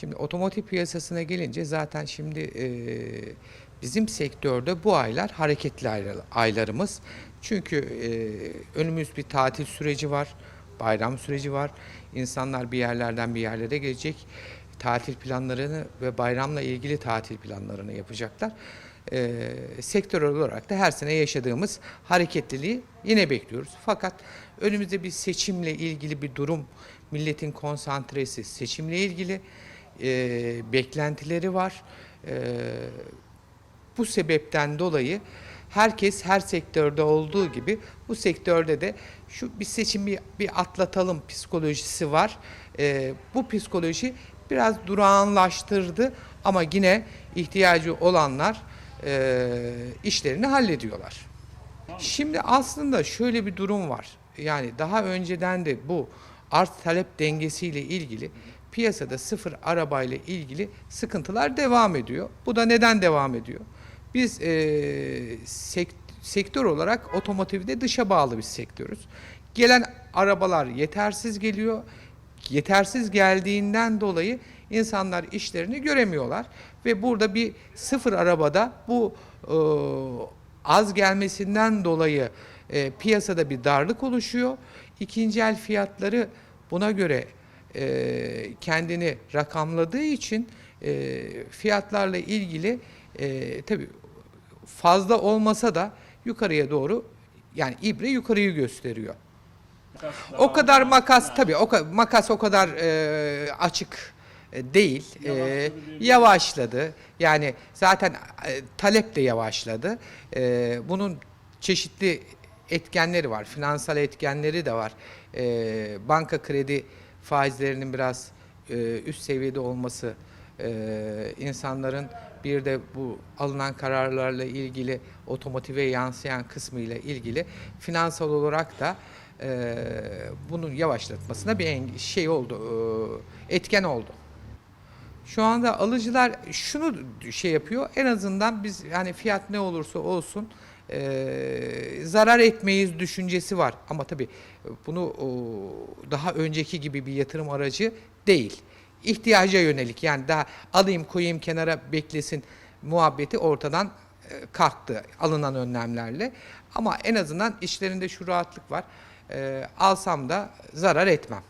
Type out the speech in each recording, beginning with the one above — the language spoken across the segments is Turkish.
Şimdi otomotiv piyasasına gelince zaten şimdi e, bizim sektörde bu aylar hareketli aylar- aylarımız. Çünkü e, önümüz bir tatil süreci var, bayram süreci var. İnsanlar bir yerlerden bir yerlere gelecek. Tatil planlarını ve bayramla ilgili tatil planlarını yapacaklar. E, sektör olarak da her sene yaşadığımız hareketliliği yine bekliyoruz. Fakat önümüzde bir seçimle ilgili bir durum, milletin konsantresi seçimle ilgili e, beklentileri var. E, bu sebepten dolayı herkes her sektörde olduğu gibi bu sektörde de şu bir seçimi bir atlatalım psikolojisi var. E, bu psikoloji biraz durağanlaştırdı ama yine ihtiyacı olanlar e, işlerini hallediyorlar. Şimdi aslında şöyle bir durum var. Yani daha önceden de bu arz talep dengesiyle ilgili piyasada sıfır arabayla ilgili sıkıntılar devam ediyor. Bu da neden devam ediyor? Biz e, sek- sektör olarak otomotivde dışa bağlı bir sektörüz. Gelen arabalar yetersiz geliyor. Yetersiz geldiğinden dolayı insanlar işlerini göremiyorlar ve burada bir sıfır arabada bu e, az gelmesinden dolayı e, piyasada bir darlık oluşuyor. İkinci el fiyatları buna göre e, kendini rakamladığı için e, fiyatlarla ilgili e, tabii fazla olmasa da yukarıya doğru yani ibre yukarıyı gösteriyor. O kadar makas tabii o ka- makas o kadar e, açık e, değil. E, Yavaşladı yavaşladı. Yani zaten e, talep de yavaşladı. E, bunun çeşitli etkenleri var. Finansal etkenleri de var. E, banka kredi faizlerinin biraz e, üst seviyede olması, e, insanların bir de bu alınan kararlarla ilgili otomotive yansıyan kısmı ile ilgili finansal olarak da e, bunun yavaşlatmasına bir şey oldu, e, etken oldu. Şu anda alıcılar şunu şey yapıyor. En azından biz yani fiyat ne olursa olsun e, zarar etmeyiz düşüncesi var. Ama tabii bunu o, daha önceki gibi bir yatırım aracı değil. İhtiyaca yönelik yani daha alayım koyayım kenara beklesin muhabbeti ortadan e, kalktı alınan önlemlerle. Ama en azından işlerinde şu rahatlık var. E, alsam da zarar etmem.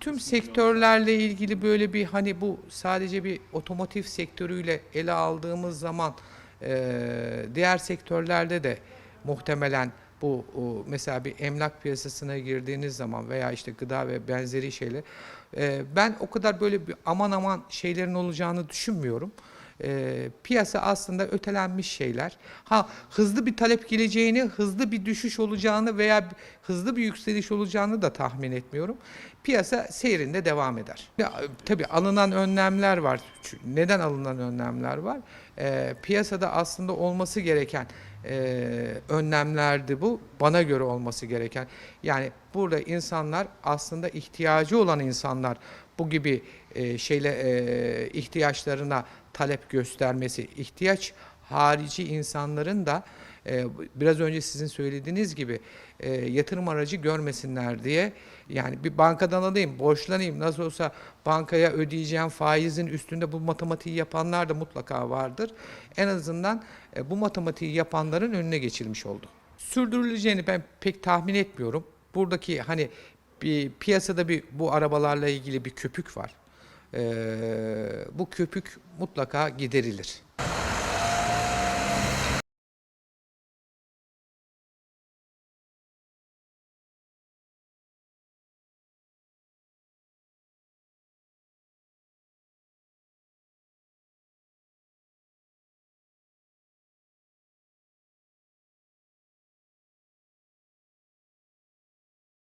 Tüm sektörlerle ilgili böyle bir hani bu sadece bir otomotiv sektörüyle ele aldığımız zaman e, diğer sektörlerde de muhtemelen bu mesela bir emlak piyasasına girdiğiniz zaman veya işte gıda ve benzeri şeyler e, ben o kadar böyle bir aman aman şeylerin olacağını düşünmüyorum. E, piyasa aslında ötelenmiş şeyler. Ha hızlı bir talep geleceğini, hızlı bir düşüş olacağını veya hızlı bir yükseliş olacağını da tahmin etmiyorum. Piyasa seyrinde devam eder. Ya, tabii alınan önlemler var. Neden alınan önlemler var? E, piyasada aslında olması gereken e, önlemlerdi bu. Bana göre olması gereken. Yani burada insanlar aslında ihtiyacı olan insanlar bu gibi e, şeyle e, ihtiyaçlarına talep göstermesi, ihtiyaç harici insanların da e, biraz önce sizin söylediğiniz gibi e, yatırım aracı görmesinler diye yani bir bankadan alayım, borçlanayım nasıl olsa bankaya ödeyeceğim faizin üstünde bu matematiği yapanlar da mutlaka vardır. En azından e, bu matematiği yapanların önüne geçilmiş oldu. Sürdürüleceğini ben pek tahmin etmiyorum. Buradaki hani bir piyasada bir bu arabalarla ilgili bir köpük var. Ee, bu köpük mutlaka giderilir.